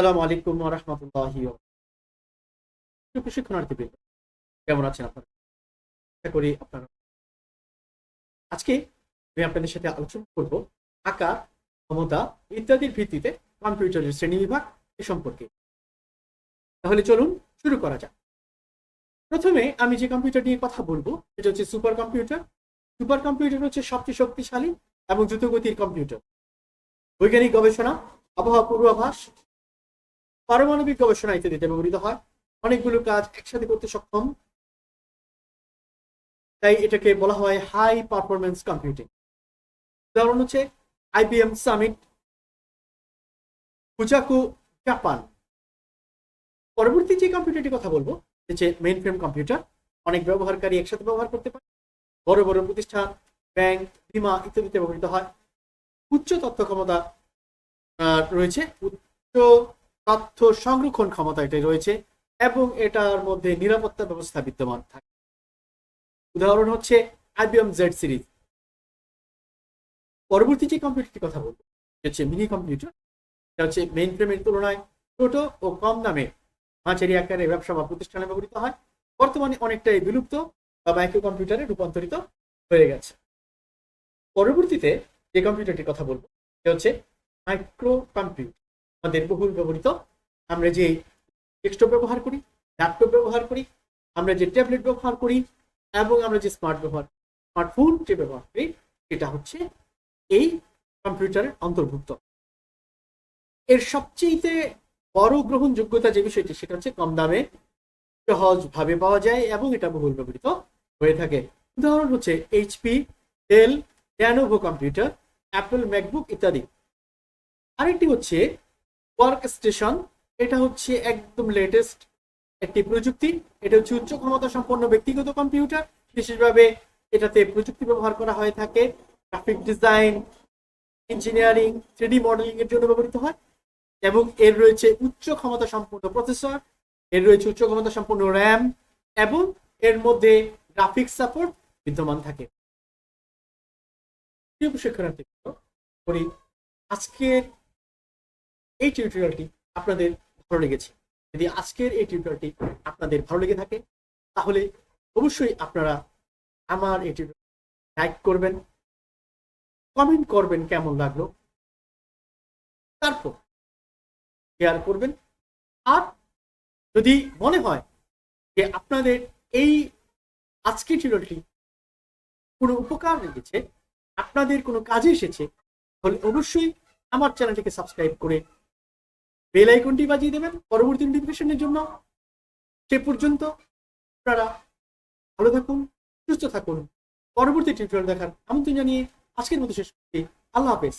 সালাম আলাইকুম রহমতুল্লাহ প্রশিক্ষণার্থী বৃন্দ কেমন আছেন আপনারা? আশা করি আপনারা আজকে আমি আপনাদের সাথে আলোচনা করব আঁকা ক্ষমতা ইত্যাদির ভিত্তিতে কম্পিউটারের এ সম্পর্কে। তাহলে চলুন শুরু করা যাক। প্রথমে আমি যে কম্পিউটার নিয়ে কথা বলব, সেটা হচ্ছে সুপার কম্পিউটার। সুপার কম্পিউটার হচ্ছে সবচেয়ে শক্তিশালী এবং দ্রুতগতির কম্পিউটার। বৈজ্ঞানিক গবেষণা, আবহাওয়া পূর্বাভাস পারমাণবিক গবেষণা ইত্যাদিতে ব্যবহৃত হয়। অনেকগুলো কাজ একসাথে করতে সক্ষম। তাই এটাকে বলা হয় হাই পারফরমেন্স কম্পিউটিং। উদাহরণ হচ্ছে আইবিএম সামিট ফুজাকু জাপান। পরবর্তী যে কম্পিউটারটির কথা বলব হচ্ছে মেইন ফ্রেম কম্পিউটার অনেক ব্যবহারকারী একসাথে ব্যবহার করতে পারে। বড় বড় প্রতিষ্ঠান, ব্যাংক, বিমা ইত্যাদিতে ব্যবহৃত হয়। উচ্চ তথ্য ক্ষমতা রয়েছে। উচ্চ তথ্য সংরক্ষণ ক্ষমতা এটাই রয়েছে এবং এটার মধ্যে নিরাপত্তা ব্যবস্থা বিদ্যমান থাকে। উদাহরণ হচ্ছে আইবিএম জেড সিরিজ। পরবর্তী যে কম্পিউটারটির কথা বলব হচ্ছে মিনি কম্পিউটার এটা হচ্ছে মেইন ফ্রেমের তুলনায় ছোট ও কম দামে মাঝারি আকারে ব্যবসা বা প্রতিষ্ঠানে ব্যবহৃত হয়। বর্তমানে অনেকটাই বিলুপ্ত বা মাইক্রো কম্পিউটারে রূপান্তরিত হয়ে গেছে। পরবর্তীতে যে কম্পিউটারটির কথা বলব সেটা হচ্ছে মাইক্রো কম্পিউটার আমাদের বহুল ব্যবহৃত। আমরা যে ডেস্কটপ ব্যবহার করি ল্যাপটপ ব্যবহার করি, আমরা যে ট্যাবলেট ব্যবহার করি, এবং আমরা যে স্মার্ট ব্যবহার স্মার্টফোন যে ব্যবহার করি, সেটা হচ্ছে এই কম্পিউটারের অন্তর্ভুক্ত। এর সবচেয়ে বড় গ্রহণযোগ্যতা যে বিষয়টি, সেটা হচ্ছে কম দামে সহজভাবে পাওয়া যায় এবং এটা বহুল ব্যবহৃত হয়ে থাকে। উদাহরণ হচ্ছে HP Dell ড্যানোভো computer Apple MacBook ইত্যাদি। আরেকটি হচ্ছে ওয়ার্ক স্টেশন এটা হচ্ছে একদম লেটেস্ট একটি প্রযুক্তি। এটা হচ্ছে উচ্চ ক্ষমতা সম্পন্ন ব্যক্তিগত কম্পিউটার বিশেষভাবে এটাতে প্রযুক্তি ব্যবহার করা হয়ে থাকে। Graphic design engineering three D modelling এর জন্য ব্যবহৃত হয়। এবং এর রয়েছে উচ্চ ক্ষমতা সম্পন্ন প্রসেসর এর রয়েছে উচ্চ ক্ষমতা সম্পন্ন র্যাম এবং এর মধ্যে গ্রাফিক্স সাপোর্ট বিদ্যমান থাকে। শিক্ষার্থী করি আজকের এই টিউটোরিয়ালটি আপনাদের ভালো লেগেছে। যদি আজকের এই টিউটোরিয়ালটি আপনাদের ভালো লেগে থাকে, তাহলে অবশ্যই আপনারা আমার এই টিউটোরিয়াল লাইক করবেন কমেন্ট করবেন কেমন লাগল, তারপর শেয়ার করবেন। আর যদি মনে হয় যে আপনাদের এই আজকের টিউটোরিয়ালটি কোনো উপকার লেগেছে, আপনাদের কোনো কাজে এসেছে, তাহলে অবশ্যই আমার চ্যানেলটিকে সাবস্ক্রাইব করে বেল আইকনটি বাজিয়ে দেবেন। পরবর্তী নোটিফিকেশনের জন্য সে পর্যন্ত আপনারা ভালো থাকুন, সুস্থ থাকুন। পরবর্তী টিউটোরিয়াল দেখার আমন্ত্রণ জানিয়ে আজকের মতো শেষ করছি। আল্লাহ হাফেজ।